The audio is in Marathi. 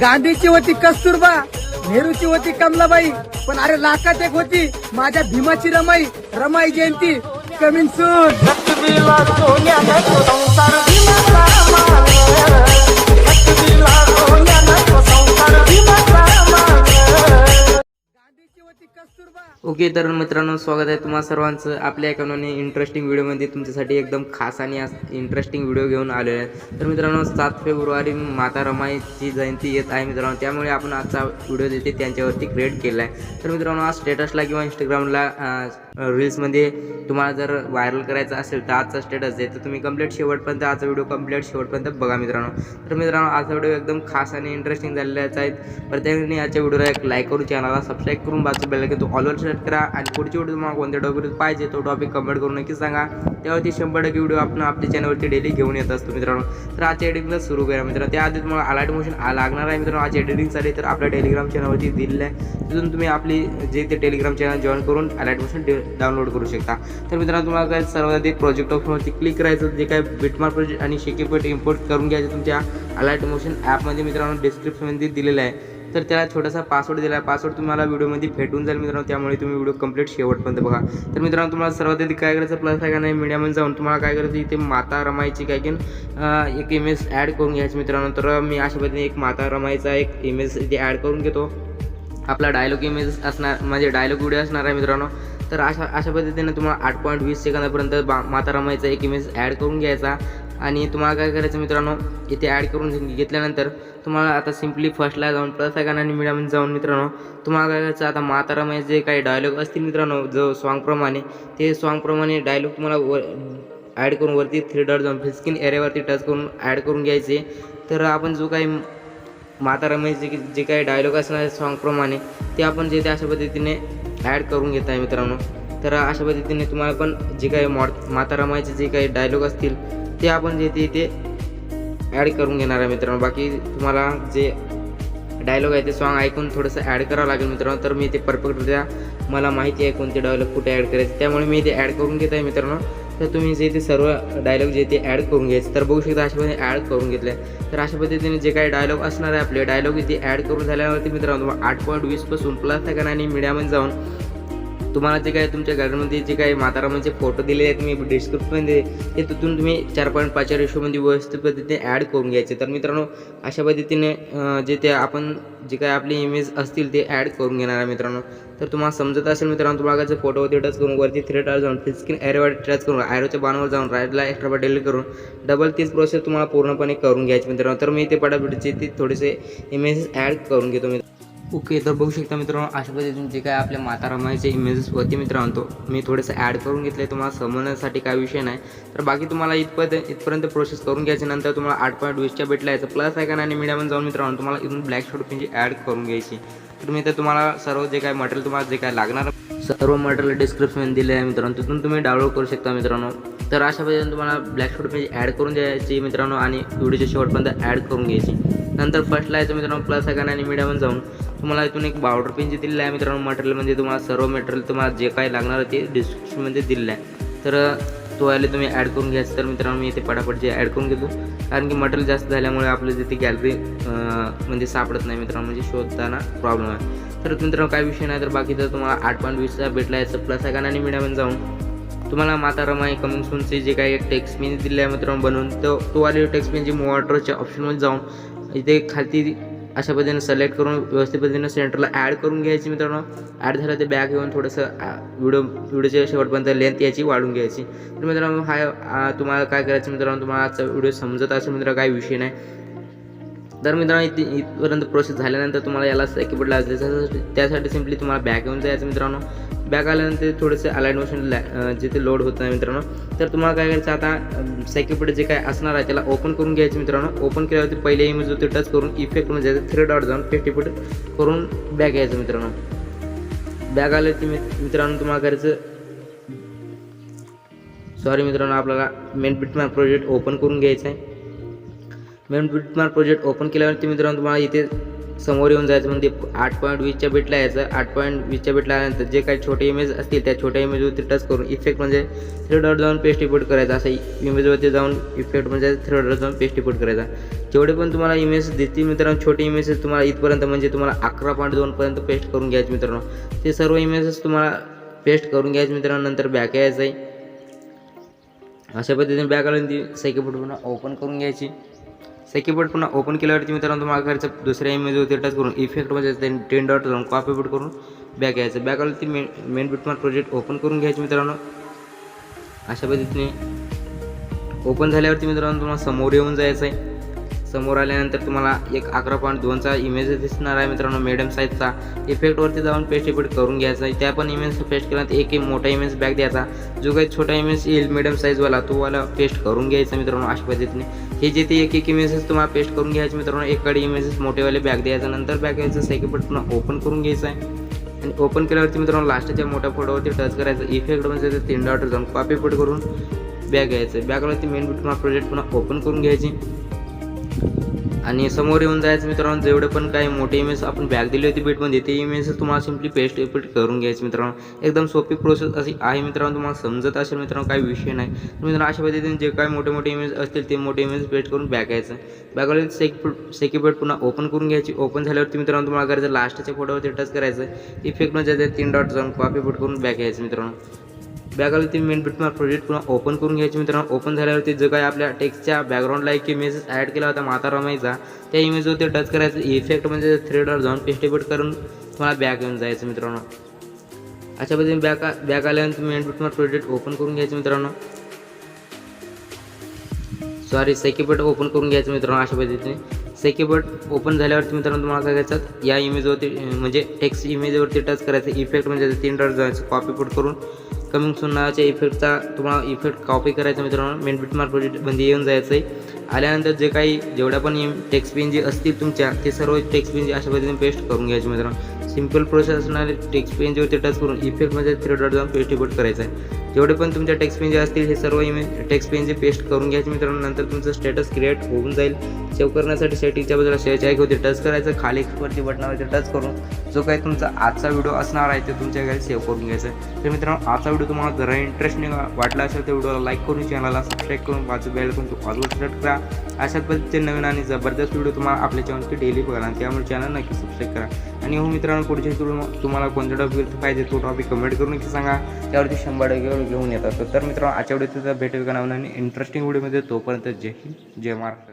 गांधीची होती कस्तुरबा नेहरूची होती कमलाबाई पण अरे लाखात एक होती माझ्या भीमाची रमाई रमाई जयंती. कमिंग सून ओके तर मित्रांनो स्वागत आहे तुम्हा सर्वांचं. आपल्या एका इंटरेस्टिंग व्हिडिओमध्ये तुमच्यासाठी एकदम खास आणि इंटरेस्टिंग व्हिडिओ घेऊन आलेलो आहे. तर मित्रांनो सात फेब्रुवारी माता रमाईची जयंती येत आहे मित्रांनो. त्यामुळे आपण आजचा व्हिडिओ देते त्यांच्यावरती क्रिएट केला आहे तर मित्रांनो आज स्टेटसला किंवा इंस्टाग्रामला रील्समध्ये तुम्हाला जर व्हायरल करायचं असेल तर आजचा स्टेटस आहे तर तुम्ही कंप्लीट शेवटपर्यंत आजचा व्हिडिओ कंप्लीट शेवटपर्यंत बघा मित्रांनो. तर मित्रांनो आजचा व्हिडिओ एकदम खास आणि इंटरेस्टिंग झालेलाच आहेत प्रत्येकाने आजच्या व्हिडिओला एक लाईक करून चॅनलला सबस्क्राईब करून बाजू बेल की तो ऑलवर सेट करा आणि पुढची व्हिडिओ तुम्हाला कोणत्या टॉपिक पाहिजे तो टॉपिक कमेंट करून नक्की सांगा. त्यावरती शंभर टक्के व्हिडिओ आपण आपल्या चॅनलवरती डेली घेऊन येत असतो मित्रांनो. तर आजच्या एडिटिंगला सुरू करा मित्रांनो. त्याआधी तुम्हाला अलाइट मोशन लागणार आहे मित्रांनो. आजच्या एडिटिंगसाठी तर आपल्या टेलिग्राम चॅनलवरती दिलेलं आहे. तिथून तुम्ही आपली जे ते टेलिग्राम चॅनल जॉईन करून अलर्ट मोशन डाउनलोड करू शकता. तर मित्रांनो तुम्हाला काय सर्वात प्रोजेक्ट ऑप्शनवरती क्लिक करायचं जे काय बिटमार प्रोजेक्ट आणि शेकेपेट इम्पोर्ट करून घ्यायचं तुमच्या अलाइट मोशन ॲपमध्ये मित्रांनो डिस्क्रिप्शनमध्ये दिलेलं आहे. तर त्याला छोटासा पासवर्ड दिला आहे. पासवर्ड तुम्हाला व्हिडिओमध्ये भेटून जाईल मित्रांनो त्यामुळे तुम्ही व्हिडिओ कंप्लीट शेवटपर्यंत बघा. तर मित्रांनो तुम्हाला सर्वात आधी काय करायचं प्लस आहे का नाही मीडियामध्ये जाऊन तुम्हाला काय करायचं इथे माता रमाईची काय की एक इमेज ॲड करून घ्यायची मित्रांनो. तर मी अशा पद्धतीने एक माता रमाईचा एक इमेज इथे ॲड करून घेतो. आपला डायलॉग इमेज असणार म्हणजे डायलॉग व्हिडिओ असणार आहे मित्रांनो. तर अशा अशा पद्धतीने तुम्हाला आठ पॉईंट वीस सेकंदापर्यंत बा माता रमाईचा एक इमेज ॲड करून घ्यायचा. आणि तुम्हाला काय करायचं मित्रांनो इथे ॲड करून घेतल्यानंतर तुम्हाला आता सिम्पली फर्स्टला जाऊन प्लस आयकॉन आणि मीडियामध्ये जाऊन मित्रांनो तुम्हाला काय करायचं आता माता रमाई जे काही डायलॉग असतील मित्रांनो जो सॉन्गप्रमाणे ते सॉन्गप्रमाणे डायलॉग तुम्हाला वर ॲड करून वरती थ्री डॉट जाऊन फिस्किन एरियावरती टच करून ॲड करून घ्यायचे. तर आपण जो काही माता रमेश जे काही डायलॉग असणार सॉन्गप्रमाणे ते आपण जे ते अशा पद्धतीने ॲड करून घेत आहे मित्रांनो. तर अशा पद्धतीने तुम्हाला पण जे काही मॉड मातारमाईचे जे काही डायलॉग असतील ते आपण जे ते इथे ॲड करून घेणार आहे मित्रांनो. बाकी तुम्हाला जे डायलॉग आहे ते सॉन्ग ऐकून थोडंसं ॲड करावं लागेल मित्रांनो. तर मी ते परफेक्टरित्या मला माहिती आहे कोणते डायलॉग कुठे ॲड करायचे. त्यामुळे मी ते ॲड करून घेत आहे मित्रांनो. तर तुम्ही जे ते सर्व डायलॉग जे ते ॲड करून घ्यायचे तर बघू शकता अशा पद्धतीने ॲड करून घेतले तर अशा पद्धतीने जे काही डायलॉग असणार आहे आपले डायलॉग इथे ॲड करून झाल्यावरती मित्रांनो आठ पॉईंट वीसपासून प्लस सेकंड आणि मीडियामध्ये जाऊन तुम्हाला जे काही तुमच्या गार्डनमध्ये जे काही मातारामाचे फोटो दिले आहेत मी डिस्क्रिप्शनमध्ये ते तिथून तुम्ही चार पॉईंट पाचच्या रेशोमध्ये व्यवस्थित पद्धतीने ॲड करून घ्यायचे. तर मित्रांनो अशा पद्धतीने जे ते आपण जे काही आपले इमेज असतील ते ॲड करून घेणार आहे मित्रांनो. तर तुम्हाला समजत असेल मित्रांनो तुम्हाला काय फोटोवरती टच करून वरती थ्री टार जाऊन स्क्रीन एरोवर टच करून ॲरोच्या बाणावर जाऊन राईटला एक्स्ट्रा डिलीट करून डबल तीच प्रोसेस तुम्हाला पूर्णपणे करून घ्यायची मित्रांनो. तर मी ते पटापटीचे ते थोडेसे इमेजेस ॲड करून घेतो मित्रांनो. ओके तर बघू शकता मित्रांनो अशा पद्धतीने जे काय आपल्या माता रमाईचे इमेजेस होते मित्रांनो तो मी थोडंसं ॲड करून घेतले तुम्हाला समजण्यासाठी काय विषय नाही. तर बाकी तुम्हाला इथपर्यंत इथपर्यंत प्रोसेस करून घ्यायची नंतर तुम्हाला आठ पॉईंट वीसच्या भेटला यायचं. प्लस आहे का आणि मीडियामध्ये जाऊन मित्रांनो तुम्हाला इथून ब्लॅक शॉट पेनची ॲड करून घ्यायची. तर मी तर तुम्हाला सर्व जे काय मटेरियल तुम्हाला जे काय लागणार सर्व मटेरियल डिस्क्रिप्शन दिले आहे मित्रांनो तिथून तुम्ही डाउनलोड करू शकता मित्रांनो. तर अशा पद्धतीने तुम्हाला ब्लॅक शॉट ॲड करून द्यायची मित्रांनो आणि व्हिडिओच्या शेवटपर्यंत ॲड करून घ्यायची. नंतर फर्स्टला यायचं मित्रांनो प्लस आहे आणि मीडियामध्ये जाऊन. तुम्हाला इथून एक पावडर पेन जे दिलेलं आहे मित्रांनो. मटेरियलमध्ये म्हणजे तुम्हाला सर्व मटेरियल तुम्हाला जे काही लागणार आहे ते डिस्क्रिप्शनमध्ये दिलेलं आहे. तर तो आले तुम्ही ॲड करून घ्यायचं तर मित्रांनो मी इथे पटापट जे ॲड करून घेतो. कारण की मटेरियल जास्त झाल्यामुळे आपलं जिथे गॅलरी म्हणजे सापडत नाही मित्रांनो म्हणजे शोधताना प्रॉब्लेम आहे. तर मित्रांनो काय विषय नाही तर बाकी तर तुम्हाला आठ पॉईंट वीसचा भेटला याचं प्लस आहे आणि मीडियामध्ये जाऊन. तुम्हाला माता रमाई कमिंग सूनचे जे काही एक टेक्स्ट पेन दिले आहे मित्रांनो बनवून तो तो आले टेक्स्ट पेनची मोटरच्या ऑप्शनमध्ये जाऊन इथे खालती अशा पद्धतीने सिलेक्ट करून व्यवस्थित पद्धतीने सेंटरला ॲड करून घ्यायची मित्रांनो. ॲड झालं ते बॅग घेऊन थोडंसं व्हिडिओ व्हिडिओच्या शेवटपर्यंत लेंथ याची वाढून घ्यायची. तर मित्रांनो हा तुम्हाला काय करायचं मित्रांनो तुम्हाला आजचा व्हिडिओ समजत असेल मित्र काही विषय नाही. तर मित्रांनो इथे इथपर्यंत प्रोसेस झाल्यानंतर तुम्हाला याला कीबोर्ड लागेल त्यासाठी सिम्पली तुम्हाला बॅक घेऊन जायचं मित्रांनो. बॅक आल्यानंतर थोडंसं अलाईन मोशन जिथे लोड होत नाही मित्रांनो तर तुम्हाला काय करायचं आता सेक्युरिटी जे काय असणार आहे त्याला ओपन करून घ्यायचं मित्रांनो. ओपन केल्यावरती पहिले इमेज होते टच करून इफेक्ट म्हणजे जायचं थ्री डॉट जाऊन फिफ्टी फुट करून बॅग यायचं मित्रांनो. बॅग आलं की मित्रांनो तुम्हाला करायचं सॉरी मित्रांनो आपल्याला मेन बिटमॅप प्रोजेक्ट ओपन करून घ्यायचं आहे. मेन बिटमार्क प्रोजेक्ट ओपन केल्यावरती मित्रांनो तुम्हाला इथे समोर येऊन जायचं म्हणजे आठ पॉईंट वीसच्या बिटला यायचं. आठ पॉईंट वीसच्या बिटला आल्यानंतर जे काही छोटे इमेज असतील त्या छोट्या इमेजवरती टच करून इफेक्ट म्हणजे थ्री डॉट जाऊन पेस्ट इपोर्ट करायचा. असं इमेजवरती जाऊन इफेक्ट म्हणजे थ्री डॉट जाऊन पेस्ट इपोर्ट करायचा. जेवढे पण तुम्हाला इमेज देतील मित्रांनो छोटे इमेजेस तुम्हाला इथपर्यंत म्हणजे तुम्हाला अकरा पॉईंट दोनपर्यंत पेस्ट करून घ्यायचे मित्रांनो. ते सर्व इमेजेस तुम्हाला पेस्ट करून घ्यायचे मित्रांनो. नंतर बॅक यायचं आहे अशा पद्धतीने बॅक आल्यानंतर ती सायकीबोर्ड ओपन करून घ्यायची. सायकीबोर्ड पुन्हा ओपन केल्यावरती मित्रांनो तुम्हाला करायचं दुसऱ्या इमेजवरती टच करून इफेक्ट म्हणजे टेन डॉट जाऊन कॉपी बीट करून बॅक यायचं. बॅक आलं ती मेन मेन बिटमार प्रोजेक्ट ओपन करून घ्यायची मित्रांनो. अशा पद्धतीने ओपन झाल्यावरती मित्रांनो तुम्हाला समोर येऊन जायचं आहे समोर आल्यानंतर तुम्हाला एक अकरा पॉईंट दोनचा इमेज दिसणार आहे मित्रांनो. मेडम साईजचा इफेक्टवरती जाऊन पेस्ट इफेक्ट करून घ्यायचा आहे त्या पण इमेज पेस्ट केल्यानंतर एक एक मोठा इमेज बॅक द्यायचा. जो काही छोटा इमेज येईल मिडियम साईजवाला तो वाला पेस्ट करून घ्यायचा मित्रांनो अशा पद्धतीने. हे जे ते एक एक इमेजेस तुम्हाला पेस्ट करून घ्यायचे मित्रांनो. एकडे इमेजेस मोठेवाले बॅग द्यायचा नंतर बॅग घ्यायचं सेकंड पुन्हा ओपन करून घ्यायचं आहे. आणि ओपन केल्यावरती मित्रांनो लास्टच्या मोठ्या फोटोवरती टच करायचं. इफेक्ट म्हणजे ते तीन डॉटर जाऊन कॉपी पेट करून बॅग घ्यायचं बॅगवरती मेन बिट तुम्हाला प्रोजेक्ट पुन्हा ओपन करून घ्यायची. आणि समोर येऊन जायचं मित्रांनो जेवढे पण काही मोठे इमेज आपण बॅग दिली होती बेटमध्ये ते इमेज तुम्हाला सिम्पली पेस्ट एपिट करून घ्यायचे मित्रांनो. एकदम सोपी प्रोसेस अशी आहे मित्रांनो तुम्हाला समजत असेल मित्रांनो काही विषय नाही. तर मित्रांनो अशा पद्धतीने जे काही मोठे मोठे इमेज असतील ते मोठे इमेज पेस्ट करून बॅग घ्यायचं. बॅगवर सेक सेकीपेट पुन्हा ओपन करून घ्यायची. ओपन झाल्यावरती मित्रांनो तुम्हाला करायचं लास्टच्या फोटोवरती टच करायचं. इफेक्ट म्हणजे ते तीन डॉट जाऊन कॉपी पेट करून बॅग घ्यायचं मित्रांनो. बॅगाला ती मेन बिटमार प्रोजेक्ट पुन्हा ओपन करून घ्यायची मित्रांनो. ओपन झाल्यावरती जो काही आपल्या टेक्स्टच्या बॅकग्राऊंडला एक इमेज ॲड केला होता माता रमाईचा त्या इमेजवरती टच करायचं. इफेक्ट म्हणजे थ्री जाऊन पेस्टिबेट करून तुम्हाला बॅग येऊन जायचं मित्रांनो. अशा पद्धतीने बॅक बॅक आल्यानंतर मेन बिटमार प्रोजेक्ट ओपन करून घ्यायचं मित्रांनो. सॉरी सेकीबट ओपन करून घ्यायचं मित्रांनो अशा पद्धतीने. सेकीबट ओपन झाल्यावरती मित्रांनो तुम्हाला काय करायचं? या इमेजवरती म्हणजे टेक्स्ट इमेजवरती टच करायचं. इफेक्ट म्हणजे तीन डॉट जायचं कॉपी पुट करून कमिंग सून नावाच्या इफेक्टचा तुम्हाला इफेक्ट कॉपी करायचा मित्रांनो. मेन बिटमार प्रोजेक्टमध्ये येऊन जायचं आहे. आल्यानंतर जे काही जेवढ्या पण टेक्स्ट पेन जे असतील तुमच्या ते सर्व टेक्स्ट पेन जे अशा पद्धतीने पेस्ट करून घ्यायचे मित्रांनो. सिंपल प्रोसेस असणारे टेक्स्ट पेन जेवढे टच करून इफेक्टमध्ये थ्री डॉट जाऊन पेस्ट इफेक्ट करायचं आहे. जेवढे पण तुमच्या टेक्स्ट पेन जे असतील हे सर्व इमेज टेक्स्ट पेन जे पेस्ट करून घ्यायचे मित्रांनो. नंतर तुमचं स्टेटस क्रिएट होऊन जाईल. सेव्ह करण्यासाठी सेटिंगच्या बाजूला शेअरच्या होते टच करायचं. खाली वरती बटनावरती टच करून जो काही तुमचा आजचा व्हिडिओ असणार आहे ते तुमच्या घरी सेव्ह करून घ्यायचा आहे. तर मित्रांनो आजचा व्हिडिओ तुम्हाला जरा इंटरेस्टिंग वाटला असेल तर व्हिडिओला लाईक करून चॅनलला सबस्क्राईब करून बाजू बेल करून तो ऑलवर सिलेक्ट करा. अशाच पद्धतीचे नवीन आणि जबरदस्त व्हिडिओ तुम्हाला आपल्या चॅनलची डेली बघायला त्यामुळे चॅनल नक्की सबस्क्राईब करा. आणि हो मित्रांनो पुढच्या व्हिडिओ तुम्हाला कोणता टॉपिक पाहिजे तो टॉपिक कमेंट करून नक्की सांगा. त्यावरती शंभर टक्के घेऊन येतात. तर मित्रांनो आजच्या व्हिडिओ भेटेल का नवीन आणि इंटरेस्टिंग व्हिडिओमध्ये तोपर्यंत जय हिंद जय महाराष्ट्र.